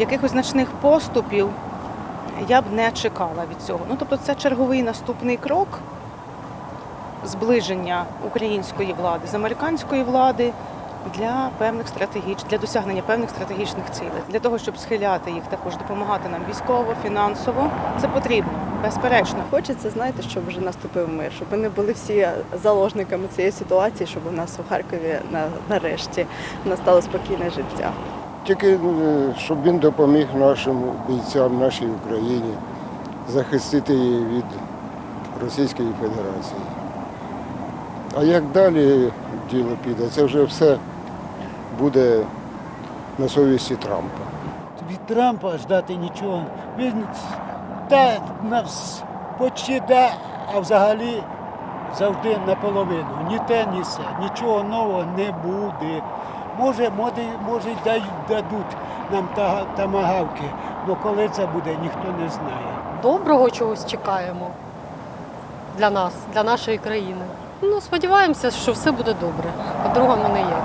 якихось значних поступів я б не чекала від цього. Ну, тобто, це черговий наступний крок зближення української влади з американської влади для певних стратегіч, для досягнення певних стратегічних цілей, для того, щоб схиляти їх, також допомагати нам військово, фінансово. Це потрібно, безперечно. Хочеться, знаєте, щоб вже наступив мир, щоб ми не були всі заложниками цієї ситуації, щоб у нас у Харкові на, нарешті настало спокійне життя. Тільки е, щоб він допоміг нашим бійцям, нашій Україні захистити її від Російської Федерації. А як далі діло піде, це вже все буде на совісті Трампа. від Трампа ждати нічого. Він та нас почти да, а взагалі завжди наполовину. Ні те, ні все. Нічого нового не буде. Може, може, може дадуть нам тамагавки, але коли це буде, ніхто не знає. доброго чогось чекаємо для нас, для нашої країни. Ну, сподіваємося, що все буде добре. По-другому ніяк.